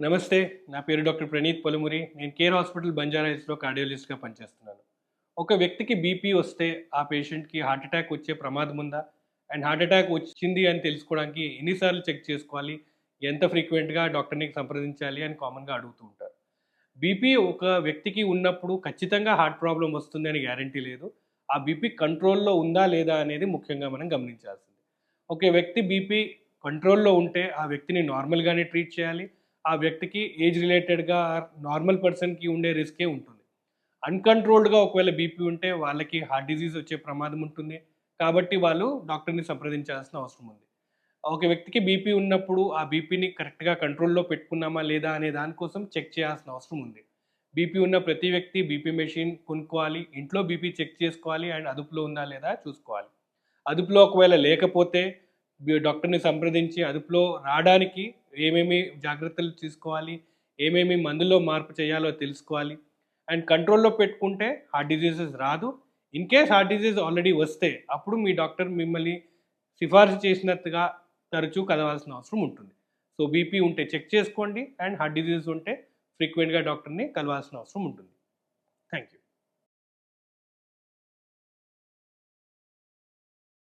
నమస్తే నా పేరు డాక్టర్ ప్రణీత్ పొలమురి. నేను కేర్ హాస్పిటల్ బంజారా హిల్స్లో కార్డియాలజిస్ట్గా పనిచేస్తున్నాను. ఒక వ్యక్తికి బీపీ వస్తే ఆ పేషెంట్కి హార్ట్ అటాక్ వచ్చే ప్రమాదం ఉందా? అండ్ హార్ట్ అటాక్ వచ్చింది అని తెలుసుకోవడానికి ఎన్నిసార్లు చెక్ చేసుకోవాలి? ఎంత ఫ్రీక్వెంట్గా డాక్టర్ని సంప్రదించాలి అని కామన్గా అడుగుతూ ఉంటారు. బీపీ ఒక వ్యక్తికి ఉన్నప్పుడు ఖచ్చితంగా హార్ట్ ప్రాబ్లం వస్తుంది అని గ్యారంటీ లేదు. ఆ బీపీ కంట్రోల్లో ఉందా లేదా అనేది ముఖ్యంగా మనం గమనించాల్సింది. ఒక వ్యక్తి బీపీ కంట్రోల్లో ఉంటే ఆ వ్యక్తిని నార్మల్గానే ట్రీట్ చేయాలి. ఆ వ్యక్తికి ఏజ్ రిలేటెడ్గా నార్మల్ పర్సన్కి ఉండే రిస్కే ఉంటుంది. అన్కంట్రోల్డ్గా ఒకవేళ బీపీ ఉంటే వాళ్ళకి హార్ట్ డిజీజ్ వచ్చే ప్రమాదం ఉంటుంది. కాబట్టి వాళ్ళు డాక్టర్ని సంప్రదించాల్సిన అవసరం ఉంది. ఒక వ్యక్తికి బీపీ ఉన్నప్పుడు ఆ బీపీని కరెక్ట్గా కంట్రోల్లో పెట్టుకున్నామా లేదా అనే దానికోసం చెక్ చేయాల్సిన అవసరం ఉంది. బీపీ ఉన్న ప్రతి వ్యక్తి బీపీ మెషిన్ కొనుక్కోవాలి ఇంట్లో బీపీ చెక్ చేసుకోవాలి అండ్ అదుపులో ఉందా లేదా చూసుకోవాలి. అదుపులో ఒకవేళ లేకపోతే డాక్టర్ని సంప్రదించి అదుపులో రావడానికి ఏమేమి జాగ్రత్తలు తీసుకోవాలి ఏమేమి మందుల్లో మార్పు చేయాలో తెలుసుకోవాలి. అండ్ కంట్రోల్లో పెట్టుకుంటే హార్ట్ డిజీజెస్ రాదు. In case heart disease already వస్తే అప్పుడు మీ డాక్టర్ మిమ్మల్ని సిఫార్సు చేసినట్టుగా తరచూ కలవాల్సిన అవసరం ఉంటుంది. సో బీపీ ఉంటే చెక్ చేసుకోండి. అండ్ హార్ట్ డిజీజ్ ఉంటే ఫ్రీక్వెంట్గా డాక్టర్ని కలవాల్సిన అవసరం ఉంటుంది. Thank you